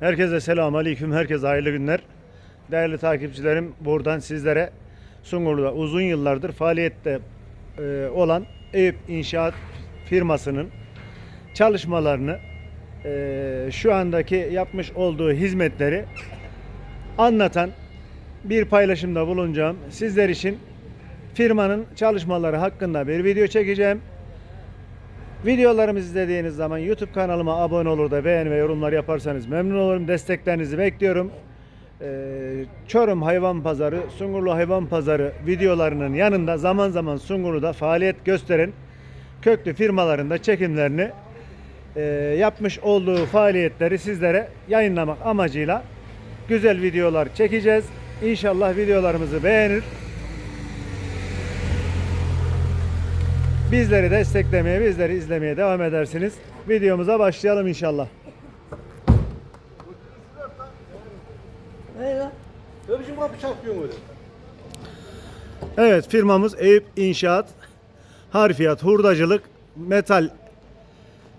Herkese selamun aleyküm, herkese hayırlı günler. Değerli takipçilerim, buradan sizlere Sungurlu'da uzun yıllardır faaliyette e, olan Eyüp İnşaat firmasının çalışmalarını, e, şu andaki yapmış olduğu hizmetleri anlatan bir paylaşımda bulunacağım. Sizler için firmanın çalışmaları hakkında bir video çekeceğim. Videolarımızı izlediğiniz zaman YouTube kanalıma abone olur da beğeni ve yorumlar yaparsanız memnun olurum. Desteklerinizi bekliyorum. Ee, Çorum Hayvan Pazarı, Sungurlu Hayvan Pazarı videolarının yanında zaman zaman Sungurlu'da faaliyet gösteren köklü firmaların da çekimlerini e, yapmış olduğu faaliyetleri sizlere yayınlamak amacıyla güzel videolar çekeceğiz. İnşallah videolarımızı beğenir. Bizleri desteklemeye, bizleri izlemeye devam edersiniz. Videomuza başlayalım inşallah. Ne lan? Ne biçim kapı çarpıyorsun öyle? Evet firmamız Eyüp İnşaat, Harfiyat, Hurdacılık, Metal,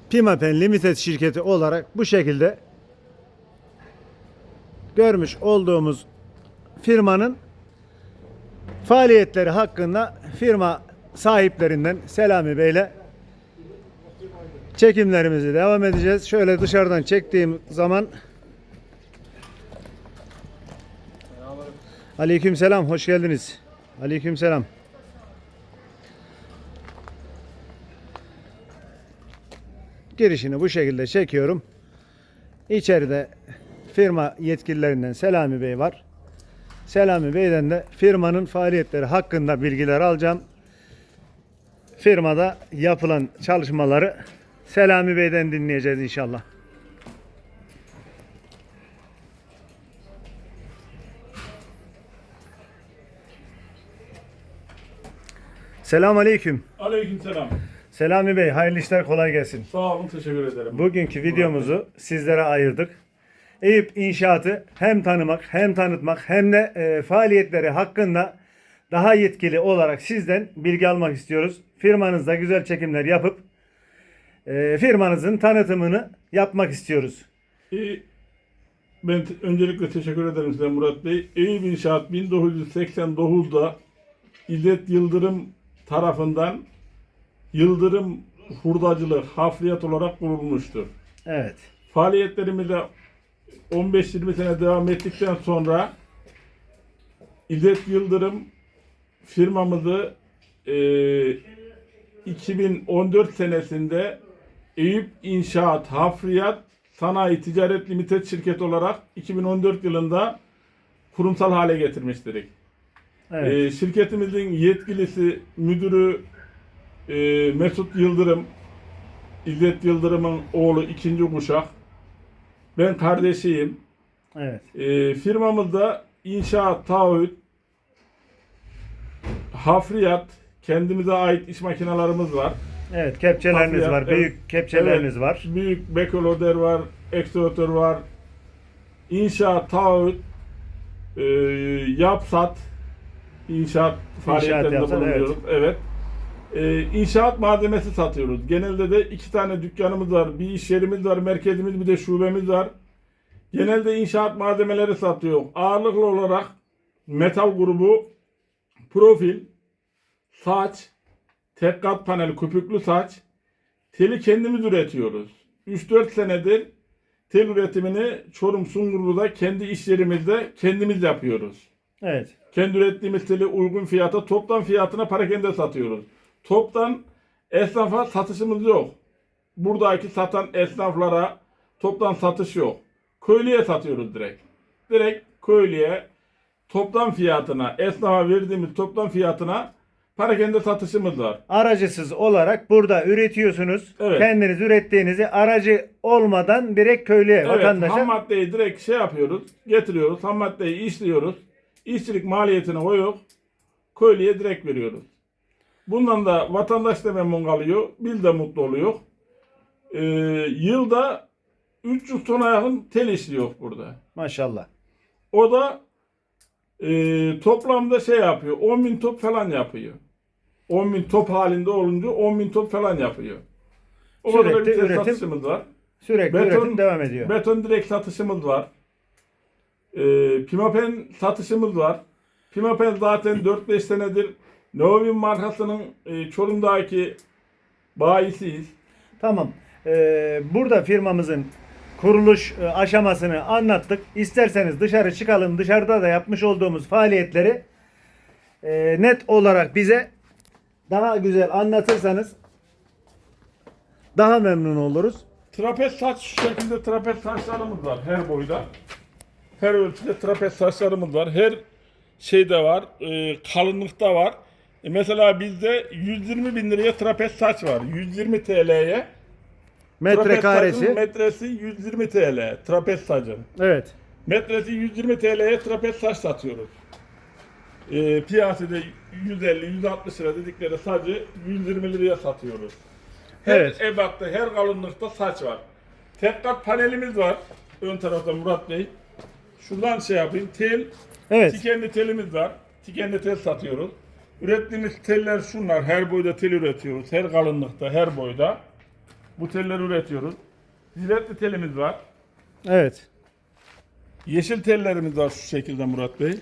Pimapen Limited şirketi olarak bu şekilde görmüş olduğumuz firmanın faaliyetleri hakkında firma sahiplerinden Selami Bey'le çekimlerimizi devam edeceğiz. Şöyle dışarıdan çektiğim zaman Aleyküm selam, hoş geldiniz. Aleyküm selam. Girişini bu şekilde çekiyorum. İçeride firma yetkililerinden Selami Bey var. Selami Bey'den de firmanın faaliyetleri hakkında bilgiler alacağım. Firmada yapılan çalışmaları Selami Bey'den dinleyeceğiz inşallah. Selam aleyküm. Aleykümselam. Selami Bey hayırlı işler kolay gelsin. Sağ olun, teşekkür ederim. Bugünkü videomuzu sizlere ayırdık. Eyüp İnşaat'ı hem tanımak hem tanıtmak hem de e, faaliyetleri hakkında daha yetkili olarak sizden bilgi almak istiyoruz. Firmanızda güzel çekimler yapıp e, firmanızın tanıtımını yapmak istiyoruz. İyi. Ben öncelikle teşekkür ederim size Murat Bey. Eyüp İnşaat 1989'da İzzet Yıldırım tarafından Yıldırım Hurdacılık Hafriyat olarak kurulmuştur. Evet. Faaliyetlerimize 15-20 sene devam ettikten sonra İzzet Yıldırım firmamızı e, 2014 senesinde Eyüp İnşaat Hafriyat Sanayi Ticaret Limited şirket olarak 2014 yılında kurumsal hale getirmiştir. Evet. E, şirketimizin yetkilisi, müdürü e, Mesut Yıldırım, İzzet Yıldırım'ın oğlu ikinci kuşak. Ben kardeşiyim. evet. E, firmamızda inşaat, taahhüt, hafriyat, kendimize ait iş makinalarımız var. Evet, kepçeleriniz Hafriyat, var. evet. Büyük kepçeleriniz Evet, var. Büyük bekoloder var, ekstravatör var. İnşaat, taahhüt, e, yapsat, inşaat faaliyetlerinde yapsat, bulunuyoruz. Evet. E, inşaat malzemesi satıyoruz. Genelde de iki tane dükkanımız var. Bir iş yerimiz var, merkezimiz bir de şubemiz var. Genelde inşaat malzemeleri satıyor. Ağırlıklı olarak metal grubu, profil, saç, tek kat panel, köpüklü saç, teli kendimiz üretiyoruz. 3-4 senedir tel üretimini Çorum Sungurlu'da kendi iş yerimizde kendimiz yapıyoruz. Evet. Kendi ürettiğimiz teli uygun fiyata, toptan fiyatına parakende satıyoruz. Toptan esnafa satışımız yok. Buradaki satan esnaflara toptan satış yok. Köylüye satıyoruz direkt. Direkt köylüye toptan fiyatına, esnafa verdiğimiz toptan fiyatına parakende satışımız var. Aracısız olarak burada üretiyorsunuz. Evet. Kendiniz ürettiğinizi aracı olmadan direkt köylüye, Evet, vatandaşa ham maddeyi direkt şey yapıyoruz, getiriyoruz. Ham maddeyi işliyoruz. İşçilik maliyetini koyuyoruz. Köylüye direkt veriyoruz. Bundan da vatandaş da memnun kalıyor. Bil de mutlu oluyor. Ee, yılda 300 tona yakın tel işliyor burada. maşallah. O da e, toplamda şey yapıyor. 10 bin top falan yapıyor. 10 bin top halinde olunca 10 bin top falan yapıyor. O kadar Sürekli bir üretim satışımız var. Sürekli üretim devam ediyor. Beton direkt satışımız var. Ee, Pimapen satışımız var. Pimapen zaten 4-5 senedir Novin markasının e, Çorum'daki bayisiyiz. Tamam. Ee, burada firmamızın kuruluş e, aşamasını anlattık. İsterseniz dışarı çıkalım. Dışarıda da yapmış olduğumuz faaliyetleri e, net olarak bize daha güzel anlatırsanız daha memnun oluruz. Trapez saç şu şekilde trapez saçlarımız var her boyda. Her ölçüde trapez saçlarımız var. Her şeyde var. E, kalınlıkta var. E, mesela bizde 120 bin liraya trapez saç var. 120 TL'ye. Metrekaresi. metresi 120 TL. Trapez sacın. Evet. Metresi 120 TL'ye trapez saç satıyoruz. E, piyasada 150-160 lira dedikleri sacı 120 liraya satıyoruz. Her Evet. ebatta, her kalınlıkta saç var. Tek kat panelimiz var. Ön tarafta Murat Bey. Şuradan şey yapayım. Tel, Evet. tikenli telimiz var. Tikenli tel satıyoruz. Ürettiğimiz teller şunlar. Her boyda tel üretiyoruz. Her kalınlıkta, her boyda. Bu telleri üretiyoruz. Ziletli telimiz var. Evet. Yeşil tellerimiz var şu şekilde Murat Bey.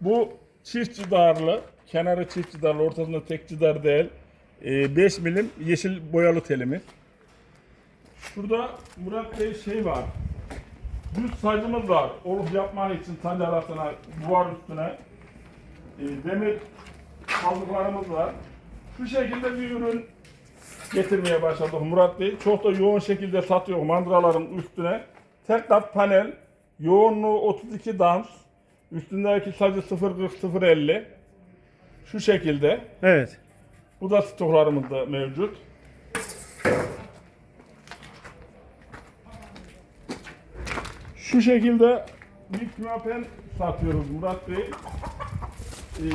Bu çift cidarlı, kenarı çift cidarlı, ortasında tek cidar değil. 5 milim yeşil boyalı telimiz. Şurada Murat Bey şey var. Düz sacımız var. Oluk yapmak için sac arasına, duvar üstüne e, demir kaldıklarımız var. Şu şekilde bir ürün getirmeye başladık Murat Bey. Çok da yoğun şekilde satıyor mandraların üstüne. Tek kat panel, yoğunluğu 32 dans, üstündeki sacı 0.40-0.50. Şu şekilde. Evet. Bu da stoklarımızda mevcut. Şu şekilde bir kümapen satıyoruz Murat Bey. Ee,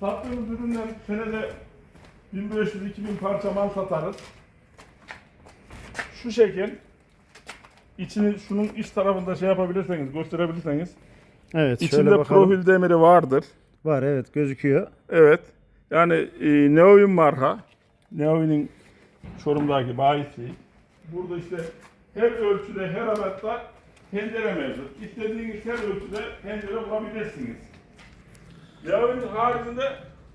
sattığımız üründen senede 1500-2000 parça mal satarız. Şu şekil. İçini şunun iç tarafında şey yapabilirseniz, gösterebilirseniz. Evet. İçinde profil demiri vardır. Var evet gözüküyor. Evet. Yani e, Neovin marka. Neovin'in Çorum'daki bayisi. Burada işte her ölçüde, her araçta pencere mevcut. İstediğiniz her ölçüde pencere bulabilirsiniz. Neovin'in haricinde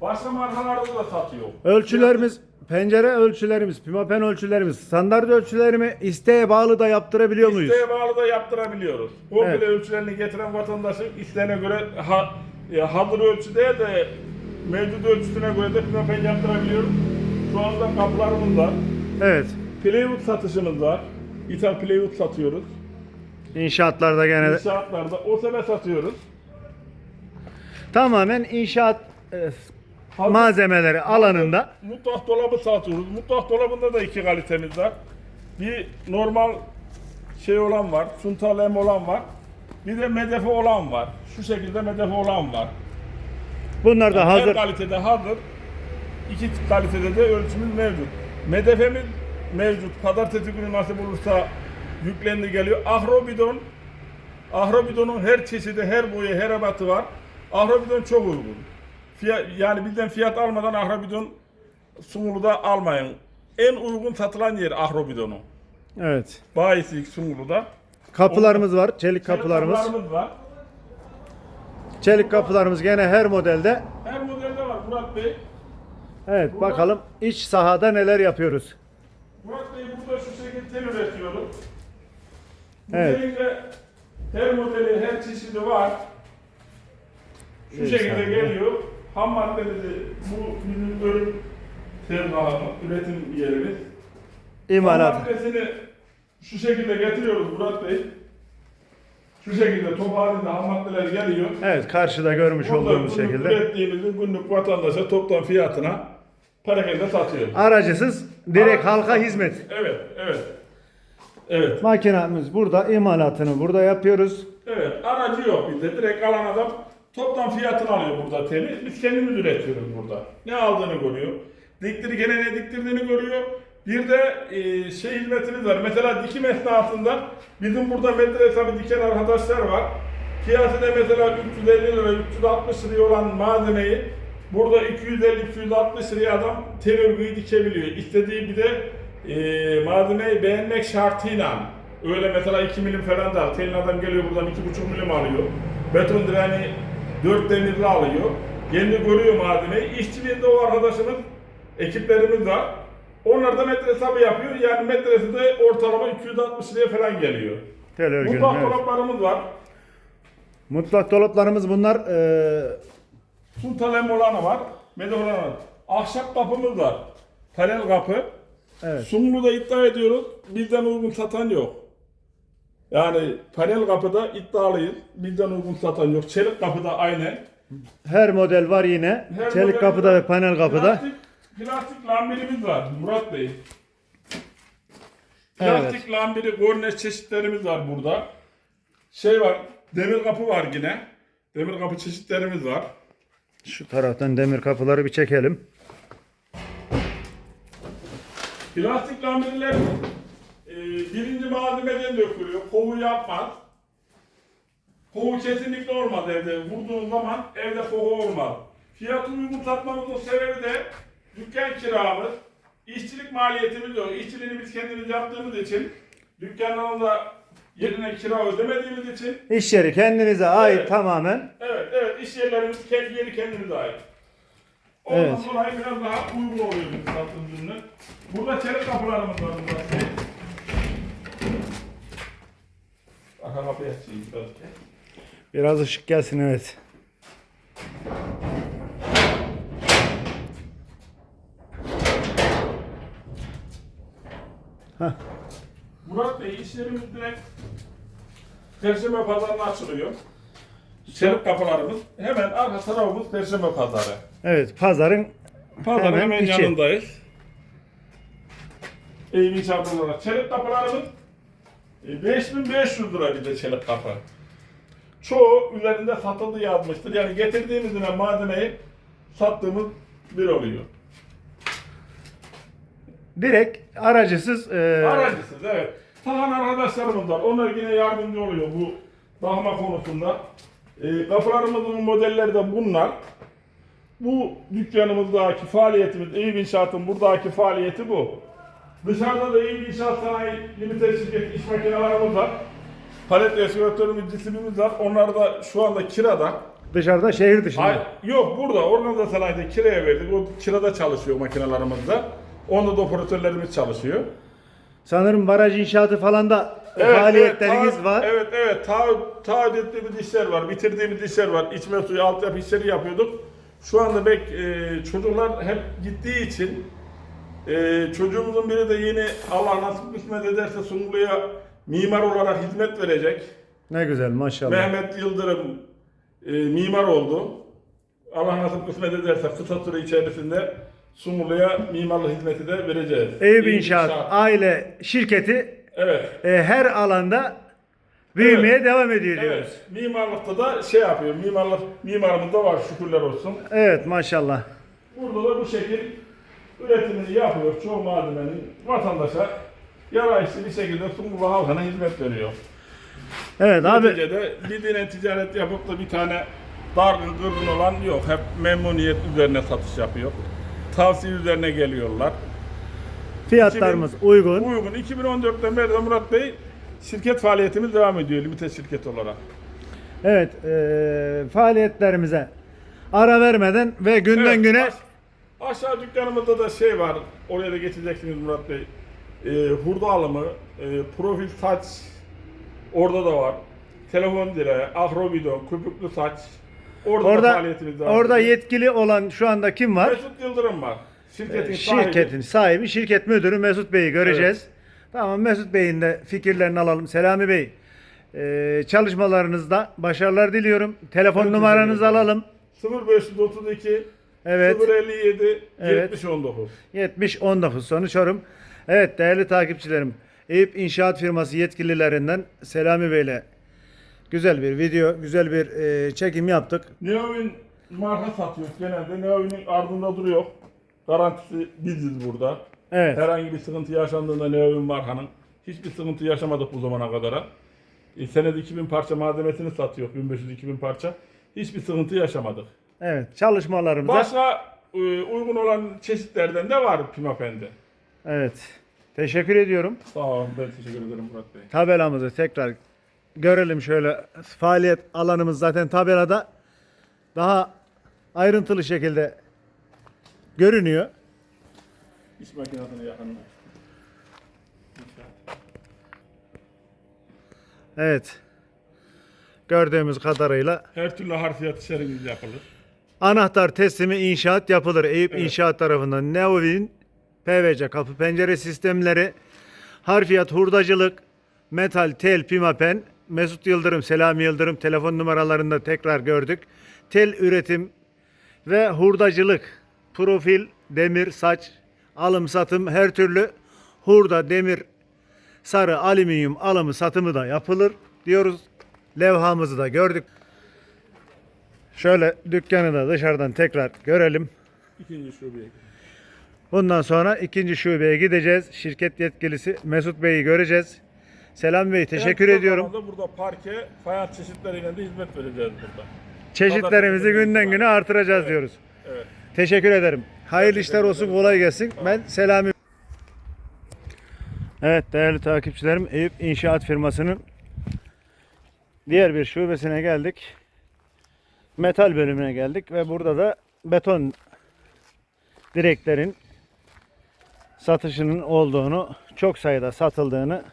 başka markalarda da satıyor. Ölçülerimiz pencere ölçülerimiz, pimapen ölçülerimiz, standart ölçüleri mi isteğe bağlı da yaptırabiliyor muyuz? İsteğe bağlı da yaptırabiliyoruz. Komple Evet. ölçülerini getiren vatandaşın isteğine göre ha, e, hazır ölçü değil de mevcut ölçüsüne göre de pimapen yaptırabiliyoruz. Şu anda kapılarımız var. Evet. Plywood satışımız var. İthal plywood satıyoruz. İnşaatlarda gene de- İnşaatlarda OSB satıyoruz. tamamen inşaat e, Hazır- malzemeleri alanında. Mutfak dolabı satıyoruz. Mutfak dolabında da iki kalitemiz var. Bir normal şey olan var, suntal em olan var. Bir de medefe olan var. Şu şekilde medefe olan var. Bunlar da Her hazır. kalitede hazır. İki kalitede de ölçümüz mevcut. Medefemiz mevcut. Pazartesi günü nasip olursa yüklendi geliyor. Ahrobidon Ahrobidon'un her çeşidi, her boyu, her ebatı var. Ahrobidon çok uygun. Fiyat, yani bizden fiyat almadan Ahrobidon Sungurlu'da almayın. En uygun satılan yer Ahrobidon'un. Evet. Bayisi Sungurlu'da. Kapılarımız var. Çelik kapılarımız. Kapılarımız var. Çelik kapılarımız gene her modelde. Her modelde var Murat Bey. Evet bakalım iç sahada neler yapıyoruz. Murat Bey burada şu şekilde tel üretiyorum. Bu Evet. her modeli, her çeşidi var. Şu Bir şekilde geliyor. Ham maddemizi bu bizim ürün tezgahı, üretim yerimiz. Ham İmalat. maddesini şu şekilde getiriyoruz Murat Bey. Şu şekilde top halinde ham maddeler geliyor. Evet karşıda görmüş Burada olduğumuz günlük şekilde. Ürettiğimizi günlük vatandaşa toptan fiyatına perakende satıyoruz. Aracısız direkt halka hizmet. Evet, evet. Evet. Makinamız burada, imalatını burada yapıyoruz. Evet, aracı yok bizde. Direkt alan adam toptan fiyatını alıyor burada teli. Biz kendimiz üretiyoruz burada. Ne aldığını görüyor. Diktirirken ne diktirdiğini görüyor. Bir de e, şey hizmetimiz var. Mesela dikim esnasında bizim burada metre hesabı diken arkadaşlar var. Piyasada mesela 350 lira, 360 liraya olan malzemeyi burada 250-260 liraya adam tel örgüyü dikebiliyor. İstediği bir de e, malzemeyi beğenmek şartıyla öyle mesela 2 milim falan da telin adam geliyor buradan 2,5 milim alıyor. Beton direni 4 demirli alıyor. Kendi görüyor malzemeyi. İşçiliğinde o arkadaşımız, ekiplerimiz var. Onlar da metre hesabı yapıyor. Yani metresi de ortalama 260 liraya falan geliyor. Tel örgünün, Mutfak evet. dolaplarımız var. Mutfak dolaplarımız bunlar. e, Sultan olanı var. Medol olanı var. Ahşap kapımız var. Panel kapı. evet. Sungur'da iddia ediyoruz. Bizden uygun satan yok. Yani panel kapıda iddialıyız. Bizden uygun satan yok. Çelik kapıda aynen. Her model var yine. Her Çelik model kapıda var. ve panel kapıda. Plastik, plastik lambirimiz var Murat Bey. Plastik lambiri korneş çeşitlerimiz var burada. Şey var, demir kapı var yine. Demir kapı çeşitlerimiz var. Şu taraftan demir kapıları bir çekelim. Plastik lambirler birinci malzemeden dökülüyor. Kovu yapmaz. Kovu kesinlikle olmaz evde. Vurduğun zaman evde kovu olmaz. Fiyatı uygun satmamızın sebebi de dükkan kiramız, işçilik maliyetimiz yok. İşçiliğini biz kendimiz yaptığımız için dükkanlarında yerine kira ödemediğimiz için İş yeri kendinize ait Evet. tamamen. evet evet iş yerlerimiz kendi yeri kendimize ait. Ondan Evet. dolayı biraz daha uygun oluyor bizim sattığımız ürünler. Burada çelik kapılarımız var burada. Arka kapıyı açayım biraz. Biraz ışık gelsin evet. Murat Bey işlerimiz direkt Perşembe pazarına açılıyor. Çelik kapılarımız. Hemen arka tarafımız Perşembe pazarı. Evet pazarın Pazarın Hemen hemen, içi. yanındayız. Eğimin çarpı olarak. Çelik kapılarımız 5500 lira bir de çelik kapı. Çoğu üzerinde satıldı yazmıştır. Yani getirdiğimiz yine malzemeyi sattığımız bir oluyor. direkt aracısız e, Aracısız evet. Tahan arkadaşlarımız var. Onlar yine yardımcı oluyor bu dahma konusunda. E, kapılarımızın modelleri de bunlar. Bu dükkanımızdaki faaliyetimiz, Eyüp İnşaat'ın buradaki faaliyeti bu. Dışarıda da Eyüp İnşaat Sanayi Limited şirketi iş makinelerimiz var. Palet restoratörümüz, cisimimiz var. Onlar da şu anda kirada. dışarıda şehir dışında. Ay, yok burada organize sanayide kiraya verdik. O kirada çalışıyor makinelerimiz de. Onda da operatörlerimiz çalışıyor. Sanırım baraj inşaatı falan da faaliyetleriniz evet, var. Evet evet taahhüt taahhüt ettiğimiz işler var, bitirdiğimiz işler var. İçme suyu, altyapı işleri yapıyorduk. Şu anda bek e, çocuklar hep gittiği için e, çocuğumuzun biri de yeni Allah nasip kısmet ederse Sungurlu'ya mimar olarak hizmet verecek. Ne güzel maşallah. Mehmet Yıldırım e, mimar oldu. Allah nasip kısmet ederse kısa süre içerisinde Sungurlu'ya mimarlık hizmeti de vereceğiz. Eyüp İyi İnşaat aile şirketi Evet. e, her alanda büyümeye Evet. devam ediyor diyoruz. Evet. Mimarlıkta da şey yapıyor. Mimarlık mimarımız da var şükürler olsun. Evet maşallah. Burada da bu şekil üretimini yapıyor. Çoğu malzemenin vatandaşa yarayışlı bir şekilde Sungurlu halkına hizmet veriyor. Evet abi Neticede bir dine ticaret yapıp da bir tane dargın kırgın olan yok. Hep memnuniyet üzerine satış yapıyor. Tavsiye üzerine geliyorlar. fiyatlarımız uygun. Uygun. 2014'ten beri de Murat Bey şirket faaliyetimiz devam ediyor. Limited şirket olarak. Evet e, faaliyetlerimize ara vermeden ve günden Evet, güne aş- aşağı dükkanımızda da şey var. Oraya da geçeceksiniz Murat Bey. Ee, hurda alımı, e, profil saç orada da var. Telefon direği, akrobidon, köpüklü saç. Orada, da orada faaliyetimiz devam orada yetkili olan şu anda kim var? Mesut Yıldırım var. Şirketin sahibi. Şirketin sahibi, şirket müdürü Mesut Bey'i göreceğiz. Tamam Mesut Bey'in de fikirlerini alalım. Selami Bey, e, çalışmalarınızda başarılar diliyorum. Telefon Evet, numaranızı ederim. alalım. 0532 Evet. 057 Evet. 7019. 70 19 sonu Çorum. Evet değerli takipçilerim. Eyüp İnşaat Firması yetkililerinden Selami Bey'le güzel bir video, güzel bir e, çekim yaptık. Neovin marka satıyoruz genelde. Neovin'in ardında duruyor. Garantisi biziz burada. Evet. Herhangi bir sıkıntı yaşandığında Neovin markanın hiçbir sıkıntı yaşamadık bu zamana kadar. E, senede 2000 parça malzemesini satıyor. 1500-2000 parça. Hiçbir sıkıntı yaşamadık. Evet. Çalışmalarımıza Başka e, uygun olan çeşitlerden de var Pimapen'de. Evet. Teşekkür ediyorum. Sağ olun. Ben teşekkür ederim Murat Bey. Tabelamızı tekrar görelim şöyle. Faaliyet alanımız zaten tabelada daha ayrıntılı şekilde görünüyor. İş makinesine yakınlaştım. Evet. Gördüğümüz kadarıyla Her türlü harfiyat işlerimiz yapılır. Anahtar teslimi inşaat yapılır. Eyüp Evet. İnşaat tarafından. Neovil'in PVC kapı pencere sistemleri, harfiyat hurdacılık, metal, tel, pimapen, Mesut Yıldırım, Selami Yıldırım telefon numaralarında tekrar gördük. Tel üretim ve hurdacılık, profil, demir, saç, alım satım her türlü hurda, demir, sarı, alüminyum alımı satımı da yapılır diyoruz. Levhamızı da gördük. Şöyle dükkanı da dışarıdan tekrar görelim. İkinci şubeye. Bundan sonra ikinci şubeye gideceğiz. Şirket yetkilisi Mesut Bey'i göreceğiz. Selam Bey teşekkür En ediyorum. Burada parke, fayans çeşitleriyle de hizmet vereceğiz burada. Çeşitlerimizi günden güne artıracağız diyoruz. Evet. Teşekkür ederim. Hayırlı işler olsun, kolay gelsin. Ben Selami. Evet değerli takipçilerim, Eyüp İnşaat firmasının diğer bir şubesine geldik. Metal bölümüne geldik ve burada da beton direklerin satışının olduğunu, çok sayıda satıldığını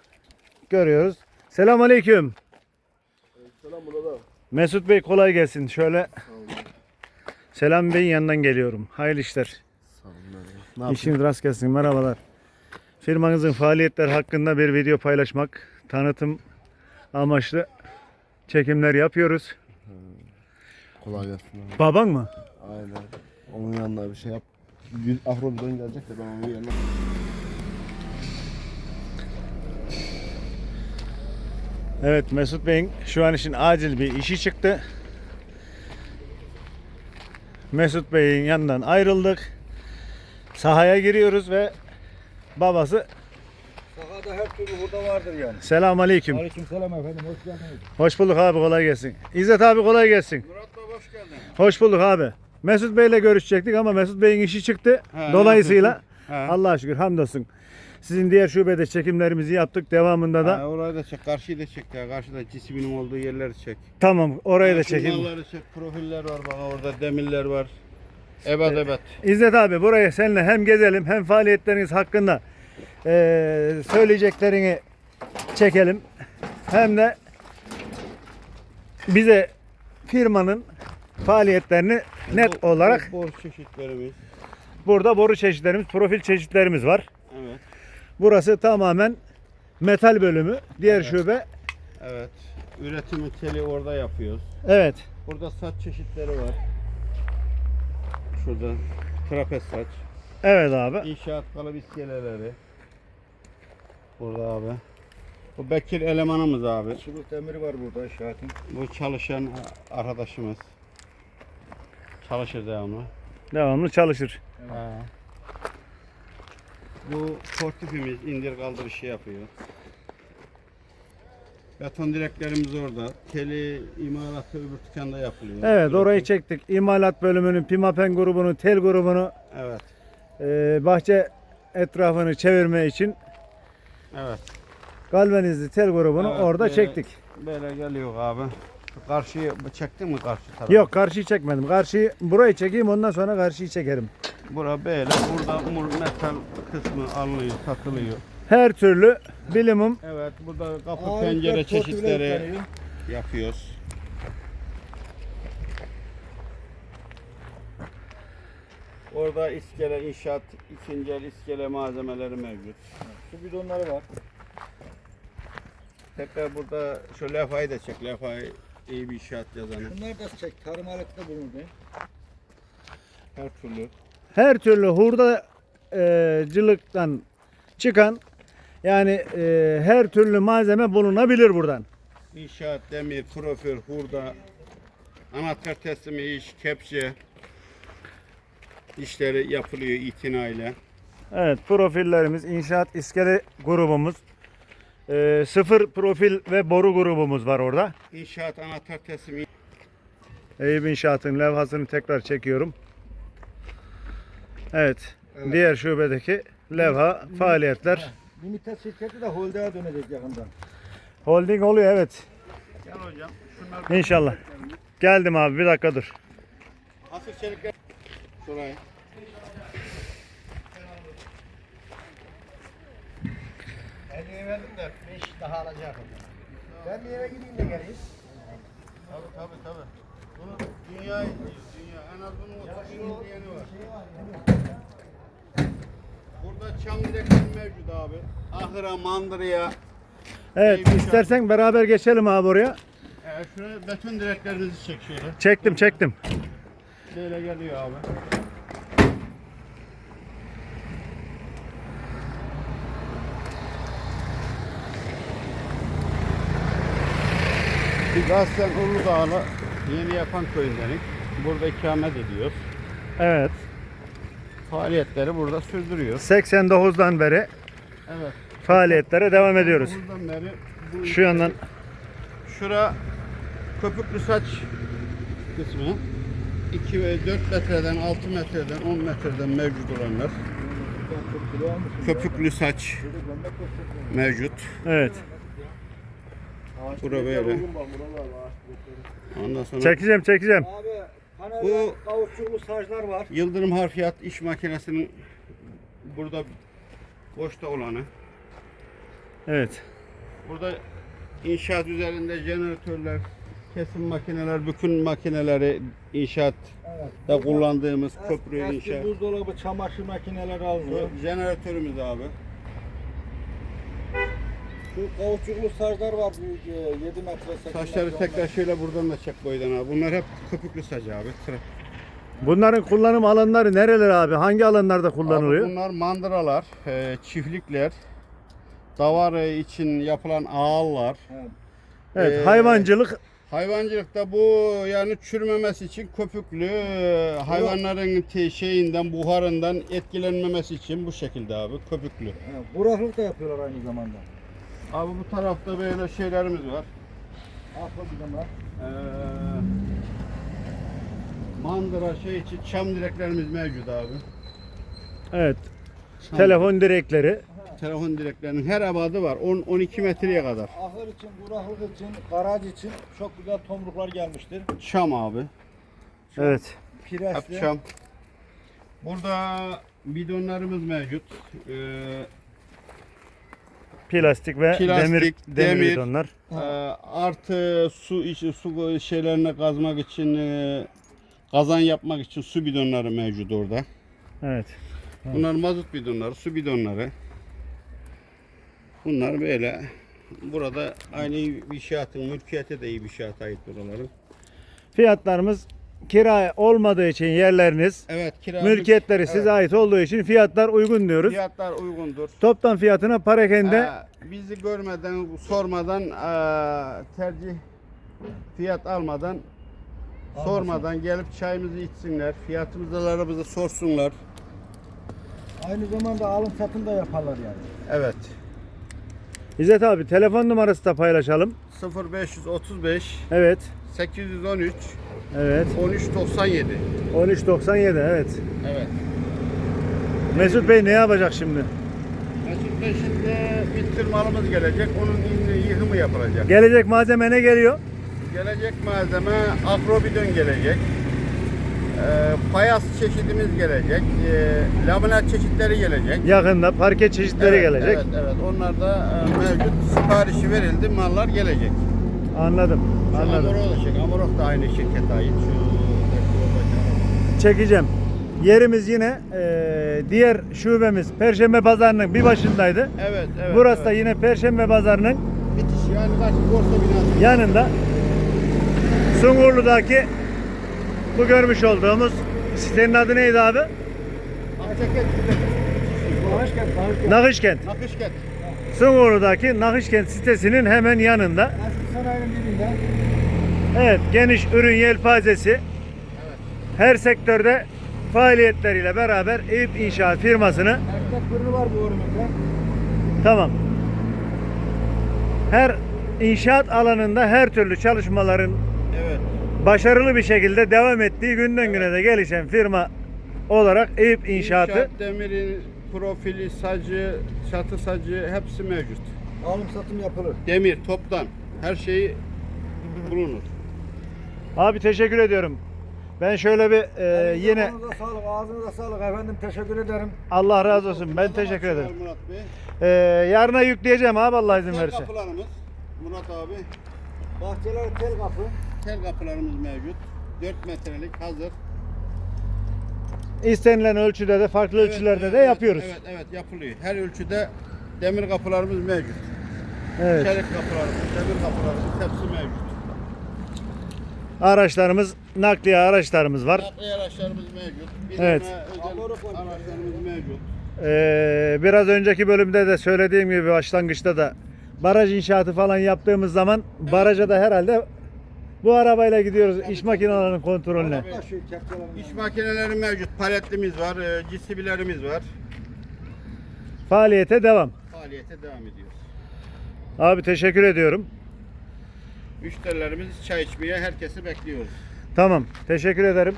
görüyoruz. Selam aleyküm. Selam burada. Mesut Bey kolay gelsin. Şöyle Selam Bey'in yanından geliyorum. Hayırlı işler. Ne yapayım? İşiniz rast gelsin. Merhabalar. Firmanızın faaliyetler hakkında bir video paylaşmak, tanıtım amaçlı çekimler yapıyoruz. Kolay gelsin. abi. Baban mı? Aynen. Onun yanına bir şey yap. Bir Afrodiden gelecek de ben onun yanına. Evet Mesut Bey'in şu an için acil bir işi çıktı. Mesut Bey'in yanından ayrıldık. Sahaya giriyoruz ve babası Sahada her türlü burada vardır yani. Selam aleyküm. Aleykümselam efendim, hoş geldiniz. Hoş bulduk abi kolay gelsin. İzzet abi kolay gelsin. Murat hoş geldin. Hoş bulduk abi. Mesut Bey'le görüşecektik ama Mesut Bey'in işi çıktı. He, Dolayısıyla He. Allah'a şükür hamdolsun. Sizin diğer şubede çekimlerimizi yaptık. Devamında da Ha, orayı da çek, karşıyı da çek ya. Karşıda cisminin olduğu yerleri çek. tamam orayı da Şu çekeyim. malları çek, profiller var bana orada, demirler var. Evet evet. İzzet abi burayı seninle hem gezelim hem faaliyetleriniz hakkında eee, söyleyeceklerini çekelim. Hem de bize firmanın faaliyetlerini net Bu- olarak bu Boru çeşitlerimiz. burada boru çeşitlerimiz, profil çeşitlerimiz var. Evet. Burası tamamen metal bölümü. Diğer şube Evet. Üretimi teli orada yapıyoruz. evet. Burada saç çeşitleri var. Şurada trapez saç. Evet abi. İnşaat kalıp iskeleleri. Burada abi. Bu Bekir elemanımız abi. Suluk demiri var burada inşaatın. Bu çalışan arkadaşımız. Çalışır devamlı. Devamlı çalışır. Ha. Bu portifimiz indir kaldır işi yapıyor. Beton direklerimiz orada. Teli imalatı öbür dükkanda yapılıyor. Evet orayı çektik. İmalat bölümünün, Pimapen grubunu, Tel grubunu, Evet. e, bahçe etrafını çevirme için Evet. Galvanizli tel grubunu Evet, orada böyle- çektik. Böyle geliyor abi. Karşıyı çektin mi karşı tarafı? Yok karşıyı çekmedim. Karşıyı burayı çekeyim ondan sonra karşıyı çekerim. Bura böyle. Burada mur metal kısmı alınıyor, satılıyor. Her türlü bilimum Evet. Burada kapı pencere çeşitleri yapıyoruz. Orada iskele, inşaat, ikinci el iskele malzemeleri mevcut. Su bidonları var. Tekrar burada şu levhayı da çek. Levhayı iyi bir inşaat yazanı. Bunlar da çek. Tarım aletinde bulundu. Her türlü. her türlü hurdacılıktan çıkan yani e, her türlü malzeme bulunabilir buradan. İnşaat, demir, profil, hurda, anahtar teslimi iş, kepçe işleri yapılıyor itinayla. Evet profillerimiz inşaat iskele grubumuz. E, sıfır profil ve boru grubumuz var orada. İnşaat, anahtar teslimi Eyüp İnşaat'ın levhasını tekrar çekiyorum. Evet. Diğer şubedeki levha faaliyetler Limited şirketi de Holde'ye dönecek yakında. Holding oluyor evet. Gel hocam. İnşallah. Geldim abi bir dakika dur. Asıl çelikler. Şurayı. Ben bir eve gideyim de geleyim. Tabii tabii tabii. Bunu dünya izliyor. Dünya. En az bunun 30 bin izleyeni var. Burada çam direkleri mevcut abi. Ahıra, mandıraya. Evet istersen beraber geçelim abi oraya. Ee, şuraya beton direklerinizi çek şöyle. Çektim çektim. Böyle geliyor abi. Biz aslen Uludağlı Yeni Yapan köyündenik. Burada ikamet ediyoruz. Evet. Faaliyetleri burada sürdürüyoruz. 89'dan beri Evet. faaliyetlere devam ediyoruz. Buradan beri bu Şu yandan Şura köpüklü saç kısmı. 2 ve 4 metreden, 6 metreden, 10 metreden mevcut olanlar. Köpüklü saç mevcut. evet. Bura böyle. Ondan sonra Çekeceğim çekeceğim. Abi panelde Bu- kauçuklu saclar var. Yıldırım Harfiyat iş makinesinin burada boşta olanı. Evet. Burada inşaat üzerinde jeneratörler, kesim makineler, bükün makineleri inşaatta Evet. kullandığımız köprü eski inşaat. buzdolabı, çamaşır makineleri alınıyor. Bu jeneratörümüz abi. Şu kauçuklu saclar var büyük 7 metre 8 Saçları metre, tekrar şöyle buradan da çek boydan abi. Bunlar hep köpüklü saç abi. Tra- Bunların kullanım alanları nereler abi? Hangi alanlarda kullanılıyor? Abi bunlar mandıralar, e, çiftlikler, davar için yapılan ağallar. Evet. Evet, Ee, hayvancılık Hayvancılıkta bu yani çürümemesi için köpüklü e, hayvanların te- şeyinden buharından etkilenmemesi için bu şekilde abi köpüklü. Evet, Buraklık da yapıyorlar aynı zamanda. Abi bu tarafta böyle şeylerimiz var. Afro bidonlar. Ee, mandıra şey için çam direklerimiz mevcut abi. evet. Çam- Telefon direkleri. telefon direklerinin her abadı var. 10 12 metreye kadar. Ahır için, buraklık için, garaj için çok güzel tomruklar gelmiştir. Çam abi. Evet. Hep Presli. çam. Burada bidonlarımız mevcut. Ee, Plastik ve Plastik, demir demir, demir. bidonlar. Ee, artı su içi su şeylerine kazmak için e, kazan yapmak için su bidonları mevcut orada. Evet. Bunlar mazot bidonları, su bidonları. Bunlar böyle. Burada aynı inşaatın mülkiyete de iyi bir şahat ait buraların. Fiyatlarımız kira olmadığı için yerleriniz, Evet kira mülkiyetleri size Evet. ait olduğu için fiyatlar uygun diyoruz. Fiyatlar uygundur. Toptan fiyatına parakende Ee, bizi görmeden, sormadan, ee, tercih fiyat almadan, sormadan gelip çayımızı içsinler, fiyatımızlarımızı sorsunlar. Aynı zamanda alım satım da yaparlar yani. Evet. İzzet abi telefon numarası da paylaşalım. 0535 Evet. 813 Evet. 1397. 1397 evet. Evet. Mesut Bey ne yapacak şimdi? Mesut Bey şimdi bir tır malımız gelecek. Onun yıkımı yapılacak. Gelecek malzeme ne geliyor? Gelecek malzeme afrobidon gelecek. Ee, fayans çeşidimiz gelecek. Ee, laminat çeşitleri gelecek. Yakında parke çeşitleri Evet, gelecek. Evet, evet. Onlar da e, mevcut. Siparişi verildi. Mallar gelecek. Anladım. Anladım. Amarok da. Amarok da aynı şirkete ait. Şu Çekeceğim. Yerimiz yine eee, diğer şubemiz Perşembe Pazarı'nın bir başındaydı. Evet, evet. Burası da evet. yine Perşembe Pazarı'nın bitiş yani karşı borsa binası. yanında. Sungurlu'daki bu görmüş olduğumuz sitenin adı neydi abi? Akçaket. Başkent, Başkent. Nakışkent. Sungurlu'daki Nakışkent sitesinin hemen yanında. Eski. Evet, geniş ürün yelpazesi. Her sektörde faaliyetleriyle beraber Eyüp İnşaat firmasını Erkek fırını var bu önümüzde. tamam. Her inşaat alanında her türlü çalışmaların Evet. başarılı bir şekilde devam ettiği günden güne de gelişen firma olarak Eyüp İnşaatı İnşaat demiri profili, sacı, çatı sacı hepsi mevcut. Alım satım yapılır. Demir, toptan her şeyi bulunur. Abi teşekkür ediyorum. Ben şöyle bir e, Elinize, yine kolunuza sağlık, ağzınıza sağlık efendim. Teşekkür ederim. Allah razı olsun. Ben teşekkür ederim. Murat Bey. E, yarına yükleyeceğim abi Allah izin Tel verirse. kapılarımız Murat abi. Bahçeler tel kapı. Tel kapılarımız mevcut. 4 metrelik hazır. İstenilen ölçüde de farklı Evet, ölçülerde evet, de evet, yapıyoruz. Evet evet yapılıyor. Her ölçüde demir kapılarımız mevcut. Evet. Çelik kapılarımız, demir kapılarımız hepsi mevcut. Araçlarımız, nakliye araçlarımız var. Nakliye araçlarımız mevcut. Bir Evet. özel araçlarımız mevcut. Ee, biraz önceki bölümde de söylediğim gibi başlangıçta da baraj inşaatı falan yaptığımız zaman baraja da herhalde bu arabayla gidiyoruz iş makinelerinin kontrolüne. İş makineleri mevcut. Paletlimiz var, e, GCB'lerimiz var. Faaliyete devam. Faaliyete devam ediyoruz. Abi teşekkür ediyorum. Müşterilerimiz çay içmeye herkesi bekliyoruz. Tamam. Teşekkür ederim.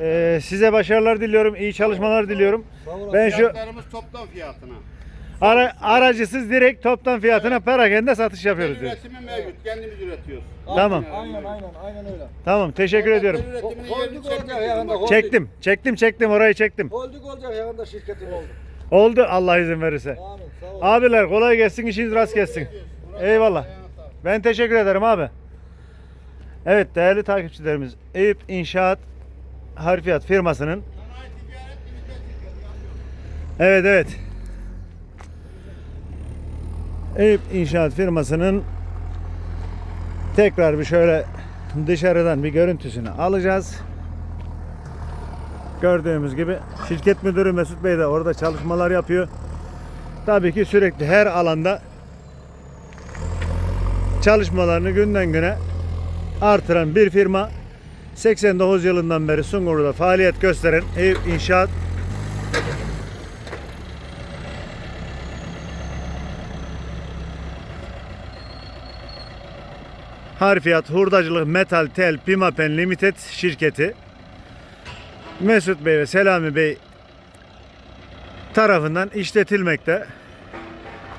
Ee, size başarılar diliyorum. iyi çalışmalar diliyorum. Ben şu Fiyatlarımız toptan fiyatına. Ara, aracısız direkt toptan fiyatına perakende satış yapıyoruz diyor. üretimi mevcut. Kendimiz üretiyoruz. Tamam. Aynen aynen aynen öyle. Tamım. Teşekkür ediyorum. Holding olacak yakında. holding. Çektim. Çektim çektim orayı çektim. Holding olacak yakında şirketin oldu. Oldu Allah izin verirse. Amin. Sağ olun. Abiler kolay gelsin işiniz rast gelsin. Eyvallah. Ben teşekkür ederim abi. Evet değerli takipçilerimiz Eyüp İnşaat Harfiyat firmasının Evet evet. Eyüp İnşaat firmasının tekrar bir şöyle dışarıdan bir görüntüsünü alacağız. Gördüğümüz gibi şirket müdürü Mesut Bey de orada çalışmalar yapıyor. Tabii ki sürekli her alanda çalışmalarını günden güne artıran bir firma. 89 yılından beri Sungurlu'da faaliyet gösteren Eyüp İnşaat Harfiyat Hurdacılık Metal Tel Pimapen Limited şirketi Mesut Bey ve Selami Bey tarafından işletilmekte.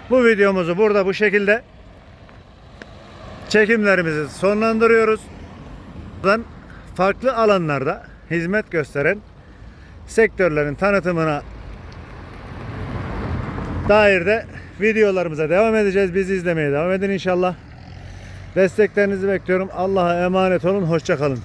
Bu videomuzu burada bu şekilde çekimlerimizi sonlandırıyoruz. Buradan farklı alanlarda hizmet gösteren sektörlerin tanıtımına dair de videolarımıza devam edeceğiz. Bizi izlemeye devam edin inşallah. Desteklerinizi bekliyorum. Allah'a emanet olun. Hoşça kalın.